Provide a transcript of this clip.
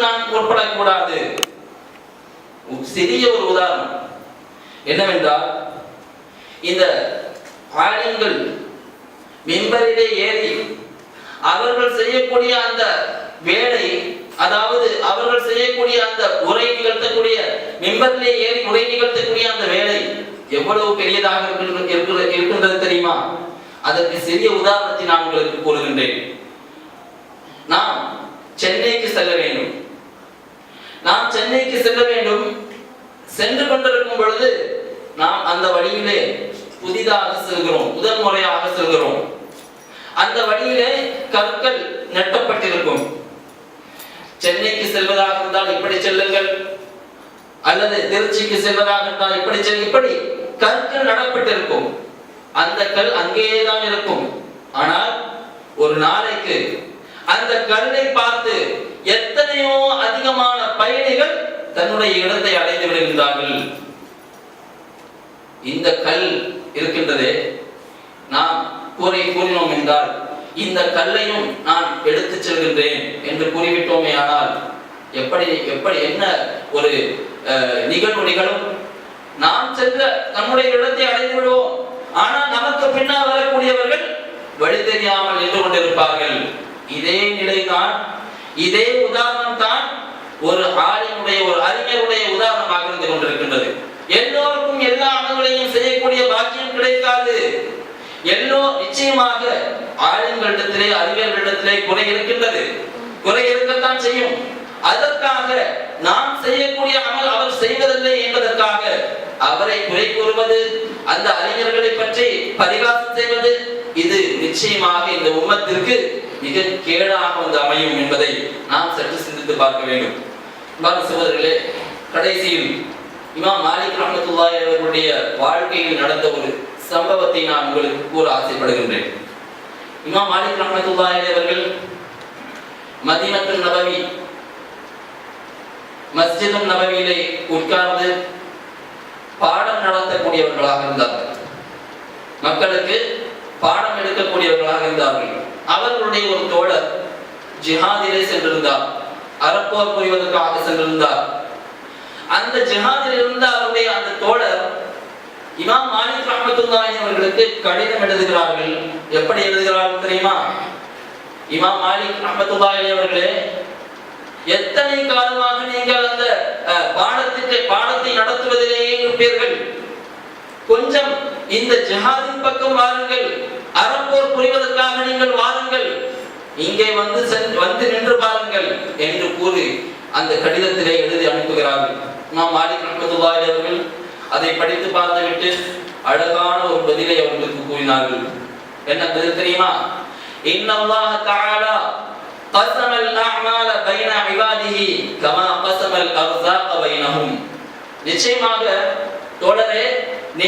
நாம் உட்படக்கூடாது. சிறிய ஒரு உதாரணம். என்னவென்றால் இந்த ஆலிம்கள் மெம்பரிலே ஏறி அவர்கள் செய்யக்கூடிய அந்த வேலை அதாவது அவர்கள் செய்யக்கூடிய அந்த உரை நிகழ்த்தக்கூடிய மெம்பரிலே ஏறி உரை நிகழ்த்தக்கூடிய அந்த வேலை எவ்வளவு பெரியதாக இருக்கின்றது தெரியுமா? அதற்கு சிறிய உதாரணத்தை நான் உங்களுக்கு கூறுகின்றேன். நாம் சென்னைக்கு செல்ல வேண்டும். நாம் சென்னைக்கு செல்ல வேண்டும். சென்று கொண்டிருக்கும் பொழுது நாம் அந்த வழியிலே புதிதாக செல்கிறோம். முதல் முறையாக செல்கிறோம். அந்த வழியிலே கற்கள் நெட்டப்பட்டிருக்கும். சென்னைக்கு செல்வதாக இருந்தால் இப்படி செல்லுங்கள். அல்லது திருச்சிக்கு செல்வதாக இருந்தால் இப்படி செல் இப்படி கற்கள் நடப்பட்டிருக்கும். அந்த கல் அங்கேயேதான் இருக்கும். ஆனால் ஒரு நாளைக்கு அந்த கல்லை பார்த்து எத்தனையோ அதிகமான பயணிகள் தன்னுடைய இடத்தை அடைந்து விடுகின்றார்கள். இந்த கல் இருக்கின்றதே நாம் கூறி கூறினோம் என்றால் இந்த கல்லையும் நான் எடுத்து செல்கின்றேன் என்று கூறிவிட்டோமே ஆனால் எப்படி எப்படி என்ன ஒரு அஹ், நிகழ்வு நிகழும்? நாம் சென்ற நம்முடைய இடத்தை அடைந்து விடுவோம். ஆனால் நமக்கு பின்னால் வரக்கூடியவர்கள் வழி தெரியாமல் நின்று கொண்டிருப்பார்கள். இதே நிலைதான் இதே உதாரணம் தான் ஒரு ஆளினுடைய ஒரு அறிஞருடைய உதாரணமாக இருந்து கொண்டிருக்கின்றது. எல்லோருக்கும் எல்லா அமல்களையும் செய்யக்கூடிய பாக்கியம் கிடைக்காது. எல்லோ நிச்சயமாக ஆளுங்களிடத்திலே அறிஞர்களிடத்திலே குறை இருக்கின்றது. குறை இருக்கத்தான் செய்யும். அதற்காக நாம் செய்யக்கூடிய அமல் அவர் செய்வதில்லை என்பதற்காக அவரை குறை கூறுவது அந்த அறிஞர்களை பற்றி பரிகாசம் செய்வது இது நிச்சயமாக இந்த உம்மத்திற்கு மிக கேடாக வந்து அமையும் என்பதை நாம் சற்று சிந்தித்து பார்க்க வேண்டும். பாரு சகோதரர்களே கடைசியில் இமாம் மாலிக் ரஹமத்துல்லாய் அவர்களுடைய வாழ்க்கையில் நடந்த ஒரு சம்பவத்தை நான் உங்களுக்கு கூற ஆசைப்படுகின்றேன். இமாம் மாலிக் ரஹமத்துல்லாய் அவர்கள் மதீனத்துல் நபவி மஸ்ஜிதும் நபவியிலே உட்கார்ந்து பாடம் நடத்தக்கூடியவர்களாக இருந்தார்கள். மக்களுக்கு பாடம் எடுக்கக்கூடியவர்களாக இருந்தார்கள். அவர்களுடைய ஒரு தோழர் ஜிஹாதிலே சென்றிருந்தார். அறப்போர் புரிவதற்காக சென்றிருந்தார். அந்த ஜிஹாதில் இருந்த அவருடைய அந்த தோழர் இமாம் மாலிக் ரஹமத்துல்லாஹி அவர்களுக்கு கடிதம் எழுதுகிறார்கள். எப்படி எழுதுகிறார்கள் தெரியுமா? இமாம் மாலிக் ரஹமத்துல்லாஹி அவர்களே எத்தனை காலமாக நீங்கள் அந்த அஹ், பாடத்திற்கு பாடத்தை நடத்துவதிலேயே இருப்பீர்கள்? கொஞ்சம் இந்த ஜிஹாதின் பக்கம் வாருங்கள். அறப்போர் புரிவதற்காக நீங்கள் வாருங்கள் இங்கே வந்து சென்- வந்து நின்று பாருங்கள் என்று கூறி அந்த கடிதத்திலே எழுதி அனுப்புகிறார்கள் இமாம் மாலிக் ரஹ்மத்துல்லாஹி அவர்கள் அதை படித்து பார்த்துவிட்டு அழகான ஒரு பதிலை அவர்களுக்கு கூறினார்கள் என்ன பதில் தெரியுமா இன்னல்லாஹ தஆலா قسم الأعمال بين عباده كما قسم الأرزاق بينهم நிச்சயமாக தோழரே நீ